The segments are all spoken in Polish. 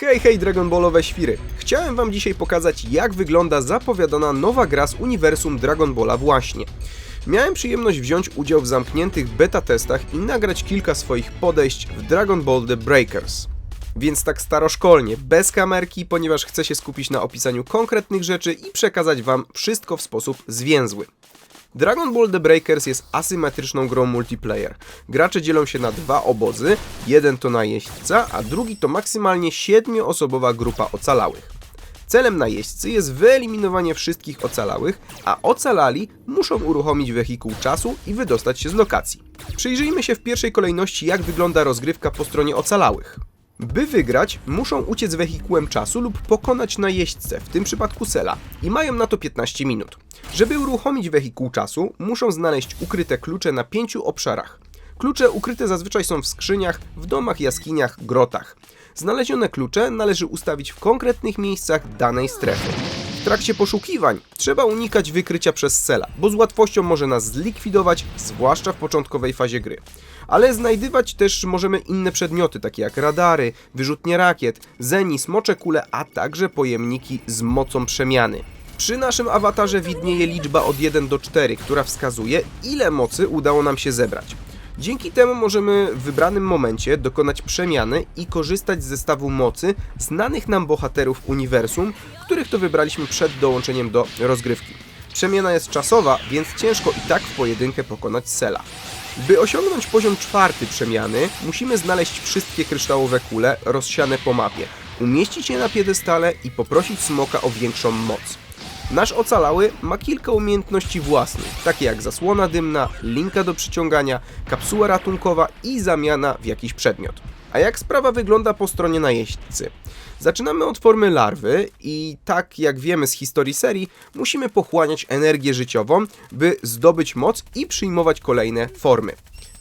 Hej, hej Dragon Ballowe świry! Chciałem wam dzisiaj pokazać jak wygląda zapowiadana nowa gra z uniwersum Dragon Balla właśnie. Miałem przyjemność wziąć udział w zamkniętych beta testach i nagrać kilka swoich podejść w Dragon Ball The Breakers. Więc tak staroszkolnie, bez kamerki, ponieważ chcę się skupić na opisaniu konkretnych rzeczy i przekazać wam wszystko w sposób zwięzły. Dragon Ball The Breakers jest asymetryczną grą multiplayer. Gracze dzielą się na dwa obozy, jeden to najeźdźca, a drugi to maksymalnie siedmioosobowa grupa ocalałych. Celem najeźdźcy jest wyeliminowanie wszystkich ocalałych, a ocalali muszą uruchomić wehikuł czasu i wydostać się z lokacji. Przyjrzyjmy się w pierwszej kolejności jak wygląda rozgrywka po stronie ocalałych. By wygrać, muszą uciec wehikułem czasu lub pokonać najeźdźcę, w tym przypadku Sela, i mają na to 15 minut. Żeby uruchomić wehikuł czasu, muszą znaleźć ukryte klucze na pięciu obszarach. Klucze ukryte zazwyczaj są w skrzyniach, w domach, jaskiniach, grotach. Znalezione klucze należy ustawić w konkretnych miejscach danej strefy. Trakcie poszukiwań trzeba unikać wykrycia przez Sela, bo z łatwością może nas zlikwidować, zwłaszcza w początkowej fazie gry. Ale znajdywać też możemy inne przedmioty, takie jak radary, wyrzutnie rakiet, zeni, smocze kule, a także pojemniki z mocą przemiany. Przy naszym awatarze widnieje liczba od 1 do 4, która wskazuje, ile mocy udało nam się zebrać. Dzięki temu możemy w wybranym momencie dokonać przemiany i korzystać z zestawu mocy znanych nam bohaterów uniwersum, których to wybraliśmy przed dołączeniem do rozgrywki. Przemiana jest czasowa, więc ciężko i tak w pojedynkę pokonać Sela. By osiągnąć poziom czwarty przemiany, musimy znaleźć wszystkie kryształowe kule rozsiane po mapie, umieścić je na piedestale i poprosić smoka o większą moc. Nasz ocalały ma kilka umiejętności własnych, takie jak zasłona dymna, linka do przyciągania, kapsuła ratunkowa i zamiana w jakiś przedmiot. A jak sprawa wygląda po stronie najeźdźcy? Zaczynamy od formy larwy i tak jak wiemy z historii serii, musimy pochłaniać energię życiową, by zdobyć moc i przyjmować kolejne formy.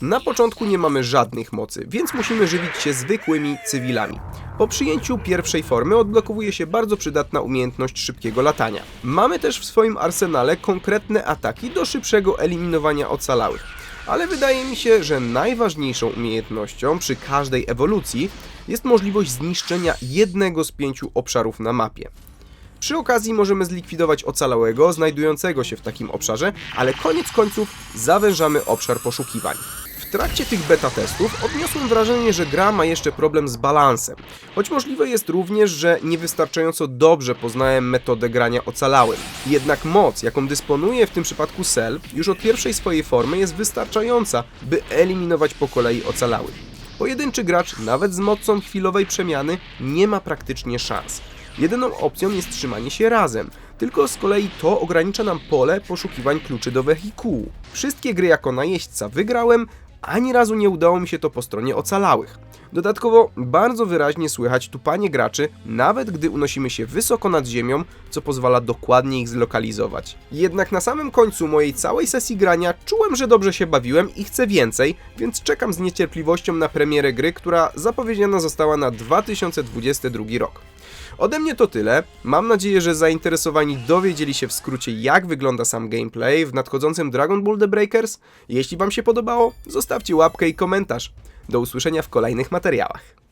Na początku nie mamy żadnych mocy, więc musimy żywić się zwykłymi cywilami. Po przyjęciu pierwszej formy odblokowuje się bardzo przydatna umiejętność szybkiego latania. Mamy też w swoim arsenale konkretne ataki do szybszego eliminowania ocalałych. Ale wydaje mi się, że najważniejszą umiejętnością przy każdej ewolucji jest możliwość zniszczenia jednego z pięciu obszarów na mapie. Przy okazji możemy zlikwidować ocalałego znajdującego się w takim obszarze, ale koniec końców zawężamy obszar poszukiwań. Trakcie tych beta testów odniosłem wrażenie, że gra ma jeszcze problem z balansem. Choć możliwe jest również, że niewystarczająco dobrze poznałem metodę grania ocalałym. Jednak moc, jaką dysponuje w tym przypadku Cell, już od pierwszej swojej formy jest wystarczająca, by eliminować po kolei ocalałych. Pojedynczy gracz, nawet z mocą chwilowej przemiany, nie ma praktycznie szans. Jedyną opcją jest trzymanie się razem, tylko z kolei to ogranicza nam pole poszukiwań kluczy do wehikułu. Wszystkie gry jako najeźdźca wygrałem, ani razu nie udało mi się to po stronie ocalałych. Dodatkowo bardzo wyraźnie słychać tupanie graczy, nawet gdy unosimy się wysoko nad ziemią, co pozwala dokładnie ich zlokalizować. Jednak na samym końcu mojej całej sesji grania czułem, że dobrze się bawiłem i chcę więcej, więc czekam z niecierpliwością na premierę gry, która zapowiedziana została na 2022 rok. Ode mnie to tyle. Mam nadzieję, że zainteresowani dowiedzieli się w skrócie, jak wygląda sam gameplay w nadchodzącym Dragon Ball The Breakers. Jeśli Wam się podobało, zostawcie łapkę i komentarz. Do usłyszenia w kolejnych materiałach.